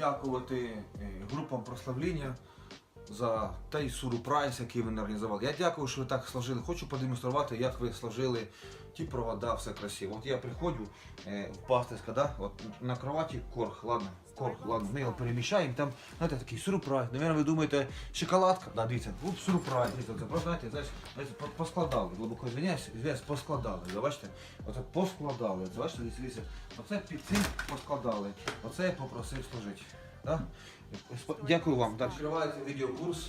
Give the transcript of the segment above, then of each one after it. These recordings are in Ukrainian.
подякувати е, групам прославління за той сурприз, який ви організували. Я дякую, що ви так сложили. Хочу продемонструвати, як ви сложили ті провода, все красиво. От я приходжу е, в пастиська, да? от на кроваті корх, ладно, корх, ладно, ми його переміщаємо, там, знаєте, такий сюрприз. Навірно, ви думаєте, шоколадка? Да, дивіться, оп, сюрприз. Дивіться, просто, знаєте, знаєте, поскладали, глибоко звиняюсь, звиняюсь, поскладали, ви бачите? Оце поскладали, Це, бачите, дивіться, оце під цим поскладали, оце я попросив служити. Да? Дякую вам. Так, відкривається відеокурс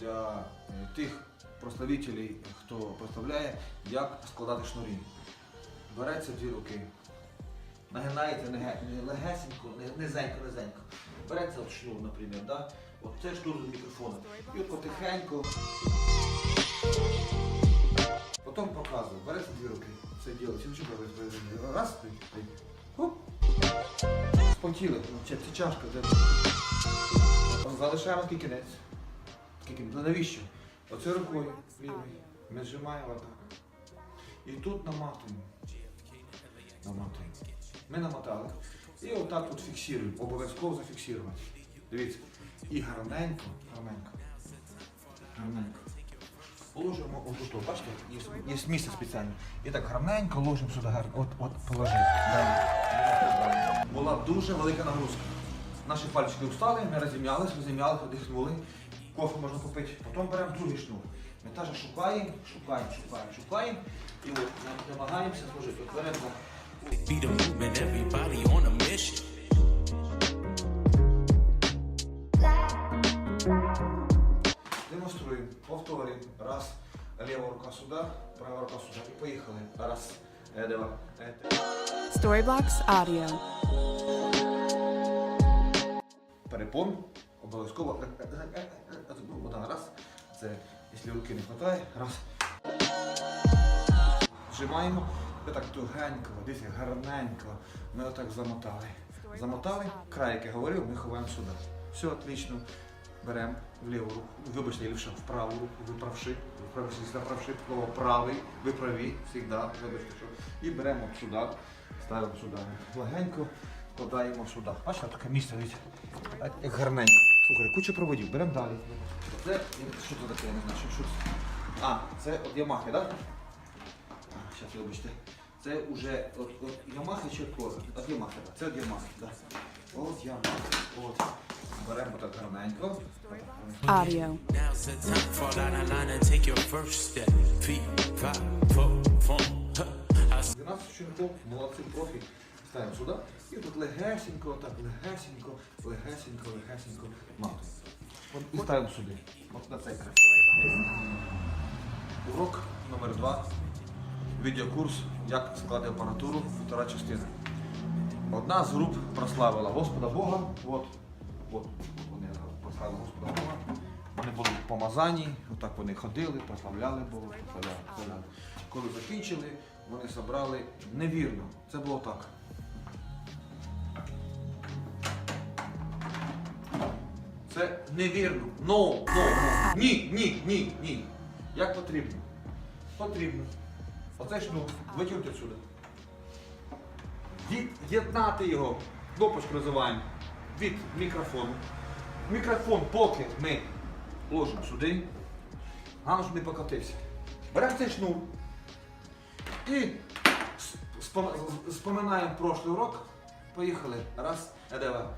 для е, тих прославителів, хто прославляє, як складати шнурі. Береться дві руки, нагинається легесенько, низенько, низенько. Береться от шнур, наприклад, да? от це шнур до мікрофону. І от потихеньку. Потім показую, береться дві руки. Це діло, Раз, ти. Хоп. Спонтіли, це це чашка. Залишаємо такий кінець. Кінець. Ну навіщо? Оце рукою лівою. Ми зжимаємо отак. І тут наматуємо. Наматуємо. Ми намотали. І отак тут фіксуємо. Обов'язково зафіксувати. Дивіться. І гарненько, гарненько. Гарненько. Положимо отут, от, бачите, є, є місце спеціальне. І так гарненько ложимо сюди гарно. От, от положив. Була дуже велика нагрузка. Наші пальчики встали, ми розім'ялись, розім'ялись, одихнули. Кофе можна попити. Потім беремо другий шнур. Ми теж шукаємо, шукаємо, шукаємо, шукаємо. І от намагаємося зложити. От беремо. Be the movement, everybody on a mission. Демонструємо, повторюємо. Раз, ліва рука сюди, права рука сюди. І поїхали. Раз, е, два, е, три. Storybox Audio. перепон, обов'язково. е, е, е, е, е, ну, Вода раз. Це якщо руки не вистачає, раз. Зжимаємо. І так тугенько, дивіться, гарненько. Ми отак замотали. Замотали, край, як я говорив, ми ховаємо сюди. Все, отлично. Беремо в ліву руку, вибачте, лівше, в праву руку, виправши, виправши, заправши, правий, ви завжди, вибачте, що. І беремо сюди, ставимо сюди. Легенько вкладаємо сюди. Бачите, таке місце, дивіться, як гарненько. Слухай, куча проводів, беремо далі. Це, що це таке, я не знаю, що, це? А, це от Ямахи, так? А, Зараз, вибачте. Це вже от, от Ямахи чи Кора? От Ямахи, так. Це от Ямахи, так. От Ямахи. От. Беремо так гарненько. Audio. Now's the time, fall out of line and take your first step. Feet, five, four, four. Huh. 12 щенков, молодці профі. Ставимо сюди. І тут легесенько, так, легесенько, легесенько, легесенько. От І ставимо сюди. От на цей край. Урок номер 2 Відеокурс Як складати апаратуру, втора частина. Одна з груп прославила Господа Бога. От, от вони прославили Господа Бога. Вони були помазані, отак вони ходили, прославляли Бога, прославляли. Коли закінчили, вони зібрали невірно. Це було так. Це невірно. No, no, no. Ні, ні, ні, ні. Як потрібно? Потрібно. Оце шнур. Витягнути сюди. Від'єднати його. Кнопочку називаємо від мікрофону. Мікрофон поки ми ложимо сюди. Головне, щоб не покотився. Беремо цей шнур. І споминаємо прошлий урок. Поїхали. Раз, е, два.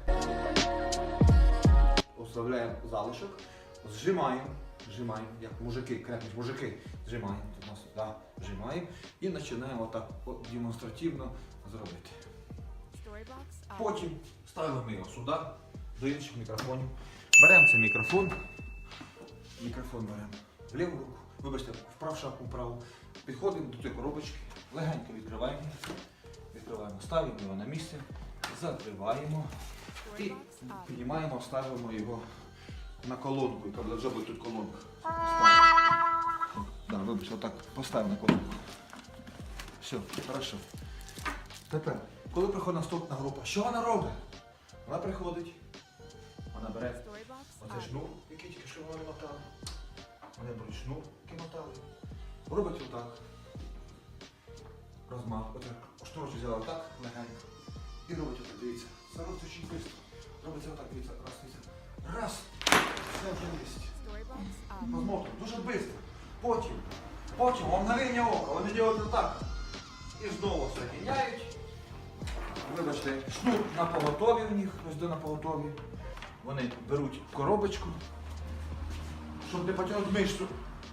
Оставляємо залишок, зжимаємо, зжимаємо, як мужики, крепкі мужики, зжимаємо, да, зжимаємо. І починаємо так демонстративно зробити. Потім ставимо його сюди, до інших мікрофонів. Беремо цей мікрофон, мікрофон беремо в ліву руку, вибачте, вправ шапку вправу, підходимо до цієї коробочки, легенько відкриваємо, відкриваємо, ставимо його на місце, закриваємо і піднімаємо, ставимо його на колонку, яка вже буде тут колонка. Да, вибачте, отак поставимо на колонку. Все, хорошо. Тепер, коли приходить наступна група, що вона робить? Вона приходить, вона бере оцей шнур, який тільки що вони мотали. Вони беруть шнур, який мотали. Робить отак. Розмах, отак. Шнурочок взяла отак, легенько. І робить отак, дивіться. Це дуже швидко. робиться отак, дивіться. Раз. Потім, в мгновення ока, вони роблять так. І знову соединяють. Вибачте, шнур на поготові у них, ось де на поготові. Вони беруть коробочку, щоб не потягнути мишцю.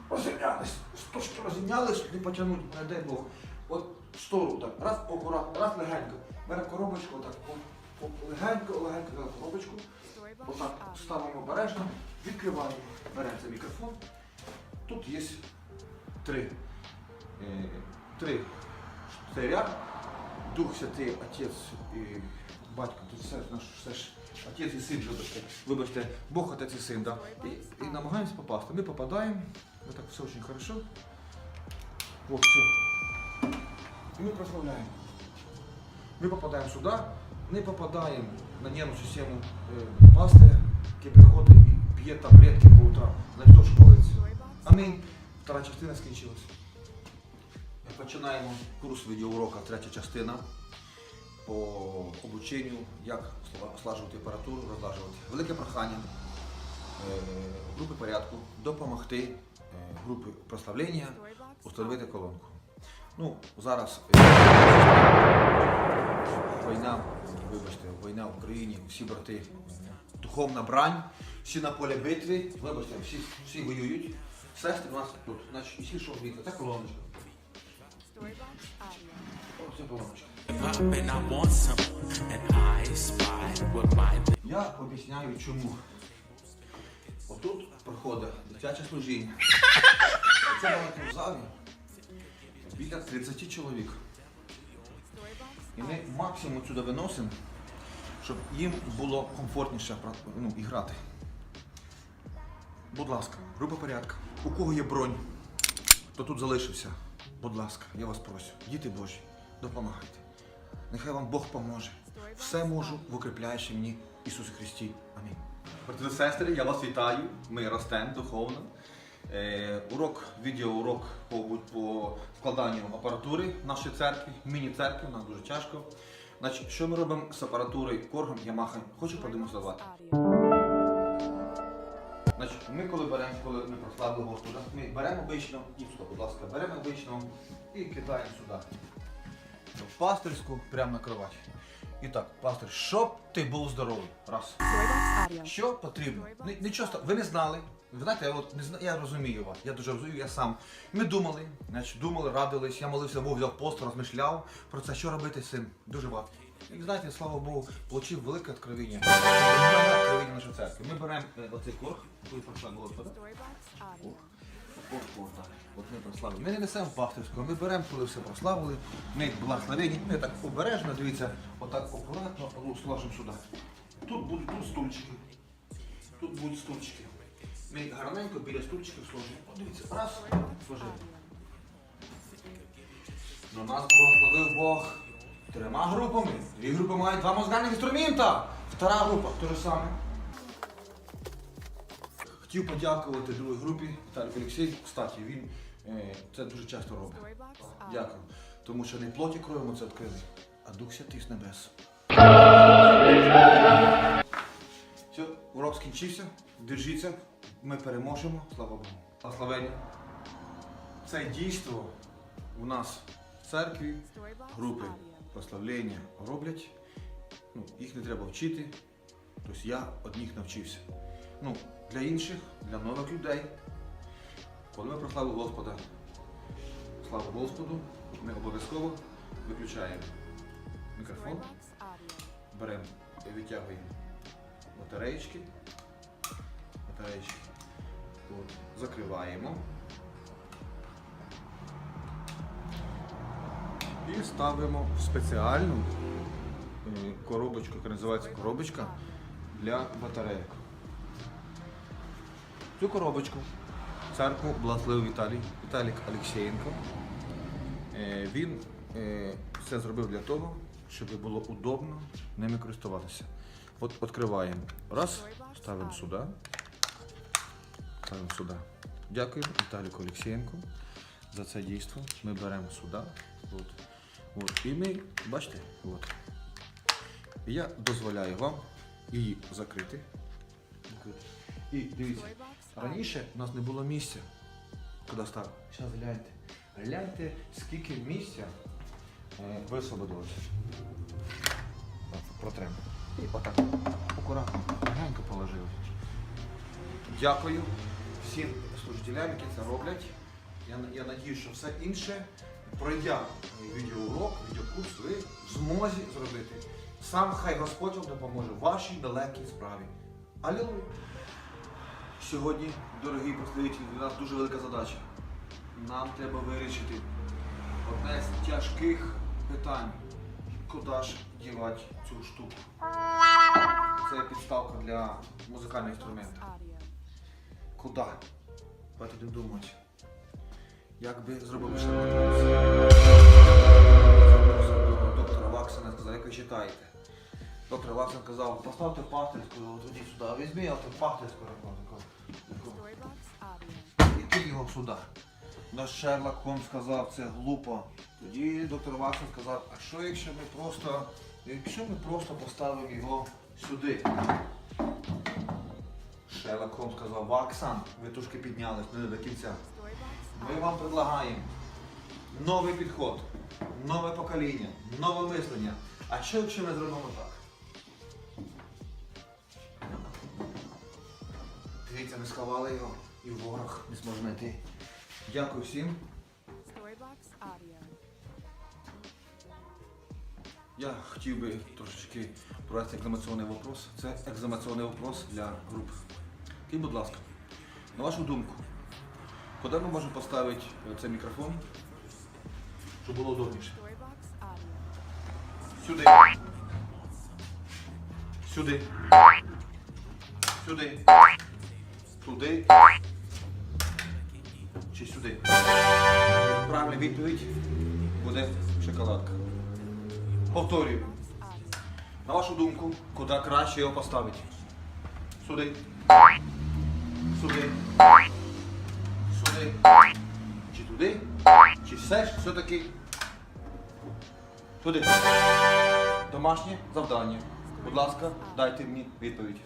Розімнялись. Трошки розімнялись, щоб не потягнути, не дай Бог. От сторону так, раз акуратно, раз легенько. Беремо коробочку, отак, легенько, легенько взяли коробочку. Отак ставимо обережно, відкриваємо, беремо цей мікрофон. Тут є три, е, три штиря. Дух Святий, Отець і батько, тут все, наш все ж отець і син, вибачте, вибачте, Бог, отець і син, да. І, і намагаємось попасти. Ми попадаємо, ми так все дуже хорошо. Вот, все. І ми прославляємо. Ми попадаємо сюди, не попадаємо на нервну систему е, пастиря, який приходить і п'є таблетки по утрам. На що ж молиться. Амінь. Втора частина скінчилась. Починаємо курс відеоурока, третя частина по обученню, як сла- слажувати апаратуру, розлажувати. Велике прохання е, групи порядку допомогти е, групі прославлення установити колонку. Ну, зараз е, війна, вибачте, війна в Україні, всі брати, духовна брань, всі на полі битви, вибачте, всі, всі воюють. Сестри у нас тут, значить, всі що вміти, це колоночка. Це колоночка. Я об'ясняю чому. Отут проходить дитяче служіння. Це маленькому залі біля 30 чоловік. І ми максимум сюди виносимо, щоб їм було комфортніше ну, і грати. Будь ласка, група порядка. У кого є бронь, хто тут залишився, будь ласка, я вас прошу. Діти Божі, допомагайте. Нехай вам Бог поможе. Все можу в укріпляючи мені Ісусі Христі. Амінь. Брати та сестри, я вас вітаю. Ми ростемо духовно. Е, урок, відеоурок по, по складанню апаратури в нашій церкві, міні-церкві, нам дуже тяжко. Значить, що ми робимо з апаратурою Коргом Ямаха? Хочу продемонструвати. Значить, ми коли беремо, коли ми прославили Господа, ми беремо обично, і будь ласка, беремо обично і кидаємо сюди. В пастирську прямо на кровать. І так, пастир, щоб ти був здоровий. Раз. Що потрібно? Нічого ви не знали. Ви знаєте, я от не зна... я розумію вас. Я дуже розумію, я сам. Ми думали, значить, думали, радились. Я молився Богу, взяв пост, розмишляв про це, що робити з цим. Дуже багато. І знаєте, слава Богу, отримав велике откровення. Откровення нашої церкви. Ми беремо е, оцей корг, який пройшла Господа. От, ми прославили. Ми не несемо пастирського, ми беремо, коли все прославили, ми благословені, ми так обережно, дивіться, отак акуратно сложимо сюди. Тут будуть тут стульчики. Тут будуть стульчики. Ми гарненько біля стульчиків сложимо. От дивіться, раз, сложили. Ну, нас благословив Бог трьома групами. Дві групи мають два музикальних інструмента. Втора група, те ж саме. Хотів подякувати другій групі Віталій Олексій. Кстати, він е, це дуже часто робить. Дякую. Тому що не плоті кров'ю ми це відкрили, а Дух Святий з небес. Все, урок скінчився. Держіться, ми переможемо, слава Богу. Благословення. Це дійство у нас в церкві, групи. Прославлення роблять. Ну, їх не треба вчити. Тобто я одних навчився. Ну, для інших, для нових людей, коли ми прославили Господа, слава Господу, ми обов'язково виключаємо мікрофон, беремо і витягуємо батареєчки. Батареєчки. От, закриваємо. Ставимо в спеціальну е, коробочку, яка називається коробочка для батарейок. Цю коробочку церкву благословив Віталій, Віталік Олексієнко. Е, Він е, все зробив для того, щоб було удобно ними користуватися. От відкриваємо. Раз, ставимо сюди. Ставимо сюди. Дякую Віталіку Олексієнку за це дійство. Ми беремо сюди. От. І ми, бачите, от. Я дозволяю вам її закрити. І дивіться, раніше у нас не було місця. Куди став? Зараз гляньте. Гляньте, скільки місця е, висвободилося. Протремо. І отак. Акуратно, легенько положили. Дякую всім служителям, які це роблять. Я, я надію, що все інше, пройдя відеоурок, відеокурс, ви в змозі зробити. Сам хай Господь вам допоможе в вашій далекій справі. Алілуя! Сьогодні, дорогі представителі, у нас дуже велика задача. Нам треба вирішити одне з тяжких питань. Куди ж дівати цю штуку? Це підставка для музикального інструменту. Куди? Давайте думати. Як би зробили ще Доктора Ваксена сказав, як ви читаєте. Доктор Ваксен казав, поставте пахтельську, тоді сюди, а візьми я тут пахтельську таку. І ти його сюди. Наш Шерлок Холмс сказав, це глупо. Тоді доктор Ваксен сказав, а що якщо ми просто, якщо ми просто поставимо його сюди? Шерлок Холмс сказав, Ваксан, ви трошки піднялись, не до кінця. Ми вам предлагаємо новий підход, нове покоління, нове мислення. А що якщо ми зробимо так? Дивіться, ми сховали його і ворог не зможе знайти. Дякую всім. Я хотів би трошечки провести екзаменаційний вопрос. Це екзаменаційний вопрос для груп. Скажіть, будь ласка, на вашу думку, куди ми можемо поставити цей мікрофон, щоб було удобніше? Сюди. Сюди. Сюди. Туди. Чи сюди? Правильна відповідь буде шоколадка. Повторюю. На вашу думку, куди краще його поставити? Сюди. Сюди. Сюди. Чи туди? Чи все ж все-таки? Туди. Домашнє завдання. Будь ласка, дайте мені відповідь.